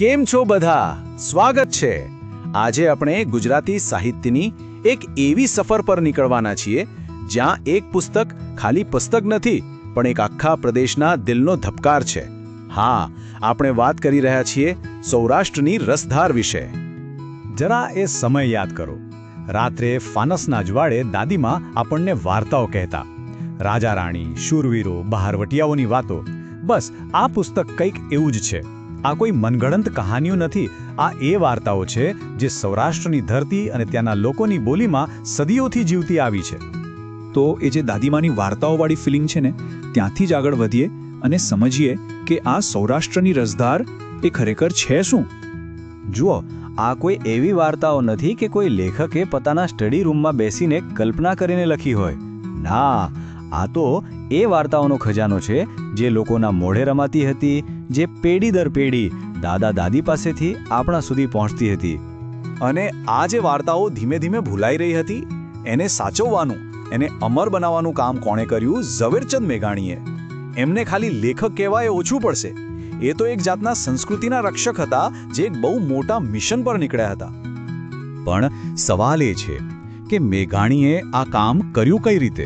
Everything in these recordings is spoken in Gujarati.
કેમ છો બધા? સ્વાગત છે. આજે આપણે ગુજરાતી સાહિત્યની એક એવી સફર પર નીકળવાના છીએ, જ્યાં એક પુસ્તક ખાલી પુસ્તક નથી, પણ એક આખા પ્રદેશના દિલનો ધબકાર છે. હા, આપણે વાત કરી રહ્યા છીએ સૌરાષ્ટ્રની રસધાર વિશે. જરા એ સમય યાદ કરો. રાત્રે ફાનસના જવાળે દાદીમાં આપણને વાર્તાઓ કહેતા. રાજા રાણી શૂરવીરો, બહારવટિયાઓની વાતો. બસ, આ પુસ્તક કંઈક એવું જ છે. આ કોઈ મનગણંત કહાનીઓ નથી. આ એ વાર્તાઓ છે જે સૌરાષ્ટ્રની ધરતી અને ત્યાંના લોકોની બોલીમાં સદીઓથી જીવતી આવી છે. તો એ જે દાદીમાની વાર્તાઓવાળી ફિલિંગ છે ને, ત્યાંથી જ આગળ વધીએ અને સમજીએ કે આ સૌરાષ્ટ્રની રસધાર એ ખરેખર છે શું? જુઓ, આ કોઈ એવી વાર્તાઓ નથી કે કોઈ લેખકે પોતાના સ્ટડી રૂમમાં બેસીને કલ્પના કરીને લખી હોય. ના, આ તો એ વાર્તાઓનો ખજાનો છે જે લોકોના મોઢે રમાતી હતી જે પેઢી દર પેઢી દાદા દાદી પાસેથી આપણા સુધી પહોંચતી હતી. અને આ જે વાર્તાઓ ધીમે ધીમે ભૂલાઈ રહી હતી, એને સાચવવાનું, એને અમર બનાવવાનું કામ કોણે કર્યું ઝવેરચંદ મેઘાણીએ. એમને ખાલી લેખક કહેવાય ઓછું પડશે. એ તો એક જાતના સંસ્કૃતિના રક્ષક હતા, જે એક બહુ મોટા મિશન પર નીકળ્યા હતા. પણ સવાલ એ છે કે મેઘાણીએ આ કામ કર્યું કઈ રીતે?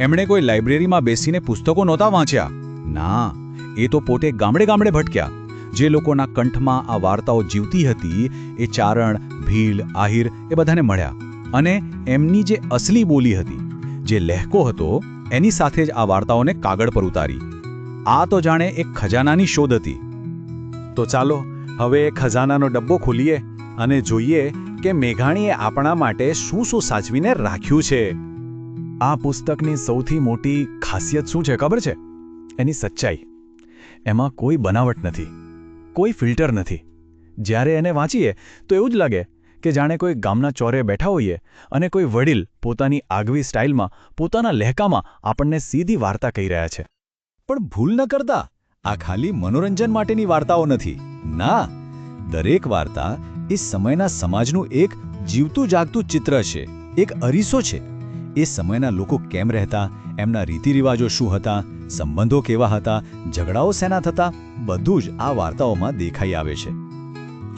એમણે કોઈ લાઇબ્રેરીમાં બેસીને પુસ્તકો નહોતા વાંચ્યા? ના. એ તો પોતે ગામડે ગામડે ભટક્યા. જે લોકોના કંઠમાં આ વાર્તાઓ જીવતી હતી, એ ચારણ, ભીલ, આહિર, એ બધાને મળ્યા. અને એમની જે અસલી બોલી હતી, જે લહેકો હતો, એની સાથે જ આ વાર્તાઓને કાગળ પર ઉતારી. આ તો જાણે એક ખજાનાની શોધ હતી. તો ચાલો, હવે ખજાનાનો ડબ્બો ખોલીએ અને જોઈએ કે મેઘાણીએ આપણા માટે શું શું સાચવીને રાખ્યું છે. આ પુસ્તકની સૌથી મોટી ખાસિયત શું છે, ખબર છે? એની સચ્ચાઈ. એમાં કોઈ બનાવટ નથી, કોઈ ફિલ્ટર નથી. જ્યારે એને વાંચીએ, તો એવું જ લાગે કે જાણે કોઈ ગામના ચોરે બેઠા હોઈએ અને કોઈ વડીલ પોતાની આગવી સ્ટાઇલમાં, પોતાના લહેકામાં આપણને સીધી વાર્તા કહી રહ્યા છે. પણ ભૂલ ન કરતા, આ ખાલી મનોરંજન માટેની વાર્તાઓ નથી. ના, દરેક વાર્તા એ સમયના સમાજનું એક જીવતું જાગતું ચિત્ર છે, એક અરીસો છે. એ સમયના લોકો કેમ રહેતા, એમના રીતિરિવાજો શું હતા, સંબંધો કેવા હતા, ઝઘડાઓ શેના થતા, બધું જ આ વાર્તાઓમાં દેખાઈ આવે છે.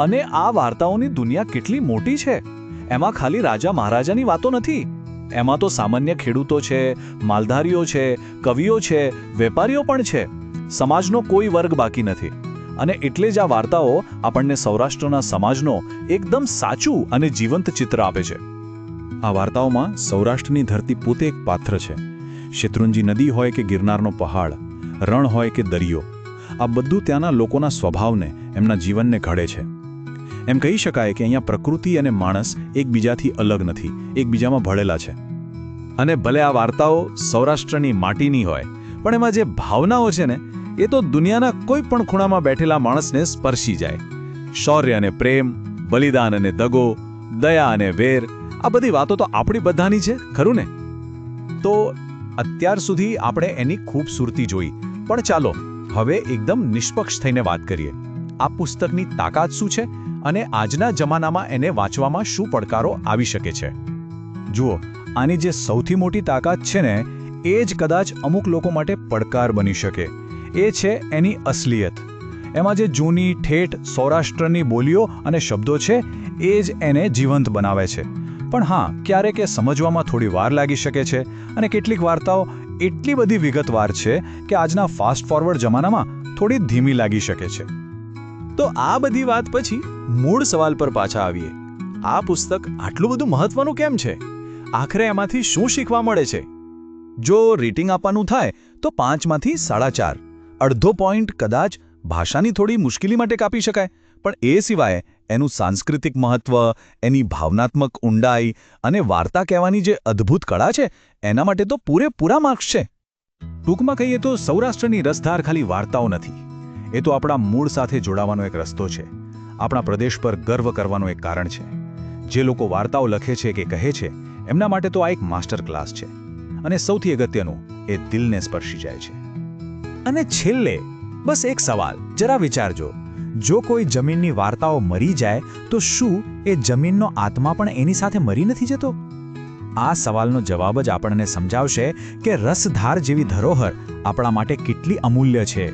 અને આ વાર્તાઓની દુનિયા કેટલી મોટી છે? એમાં ખાલી રાજા મહારાજાની વાતો નથી. એમાં તો સામાન્ય ખેડૂતો છે, માલધારીઓ છે, કવિઓ છે, વેપારીઓ પણ છે. સમાજનો કોઈ વર્ગ બાકી નથી. અને એટલે જ આ વાર્તાઓ આપણને સૌરાષ્ટ્રના સમાજનો એકદમ સાચું અને જીવંત ચિત્ર આપે છે. આ વાર્તાઓમાં સૌરાષ્ટ્રની ધરતી પોતે એક પાત્ર છે. શેત્રુંજી નદી હોય કે ગિરનારનો પહાડ, રણ હોય કે દરિયો, આ બધું ત્યાંના લોકોના સ્વભાવને, એમના જીવનને ઘડે છે. એમ કહી શકાય કે અહીંયા પ્રકૃતિ અને માણસ એકબીજાથી અલગ નથી, એકબીજામાં ભળેલા છે. અને ભલે આ વાર્તાઓ સૌરાષ્ટ્રની માટીની હોય, પણ એમાં જે ભાવનાઓ છે ને, એ તો દુનિયાના કોઈ પણ ખૂણામાં બેઠેલા માણસને સ્પર્શી જાય. શૌર્ય અને પ્રેમ, બલિદાન અને દગો, દયા અને વેર આ બધી વાતો તો આપણી બધાની છે, ખરું ને? તો અત્યાર સુધી આપણે એની ખૂબસૂરતી જોઈ. પણ ચાલો, હવે એકદમ નિષ્પક્ષ થઈને વાત કરીએ. આ પુસ્તકની તાકાત શું છે અને આજના જમાનામાં એને વાંચવામાં શું પડકારો આવી શકે છે? જુઓ, આની જે સૌથી મોટી તાકાત છે ને, એ જ કદાચ અમુક લોકો માટે પડકાર બની શકે. એ છે એની અસલિયત. એમાં જે જૂની ઠેઠ સૌરાષ્ટ્રની બોલીઓ અને શબ્દો છે, એ જ એને જીવંત બનાવે છે. પણ હા, ક્યારેક એ સમજવામાં થોડી વાર લાગી શકે છે અને કેટલીક વાર્તાઓ એટલી બધી વિગતવાર છે કે આજના ફાસ્ટ ફોરવર્ડ જમાનામાં થોડી ધીમી લાગી શકે છે. તો આ બધી વાત પછી મૂળ સવાલ પર પાછા આવીએ. આ પુસ્તક આટલું બધું મહત્વનું કેમ છે? આખરે એમાંથી શું શીખવા મળે છે? જો રેટિંગ આપવાનું થાય, તો પાંચમાંથી સાડા ચાર. અડધો પોઈન્ટ કદાચ ભાષાની થોડી મુશ્કેલી માટે કાપી શકાય, પણ એ સિવાય એનું સાંસ્કૃતિક મહત્વ, એની ભાવનાત્મક ઊંડાઈ અને વાર્તા કહેવાની જે અદ્ભુત કળા છે, એના માટે તો પૂરેપૂરા માર્ક્સ છે. ટૂંકમાં કહીએ તો સૌરાષ્ટ્રની રસધાર ખાલી વાર્તાઓ નથી. એ તો આપણા મૂળ સાથે જોડાવાનો એક રસ્તો છે. આપણા પ્રદેશ પર ગર્વ કરવાનો એક કારણ છે. જે લોકો વાર્તાઓ લખે છે કે કહે છે, એમના માટે તો આ એક માસ્ટર ક્લાસ છે. અને સૌથી અગત્યનું, એ દિલને સ્પર્શી જાય છે. અને છેલ્લે, બસ એક સવાલ, જરા વિચારજો. જો કોઈ જમીનની વાર્તાઓ મરી જાય, તો શું એ જમીનનો આત્મા પણ એની સાથે મરી નથી જતો? આ સવાલનો જવાબ જ આપણને સમજાવશે કે રસધાર જેવી ધરોહર આપણા માટે કેટલી અમૂલ્ય છે.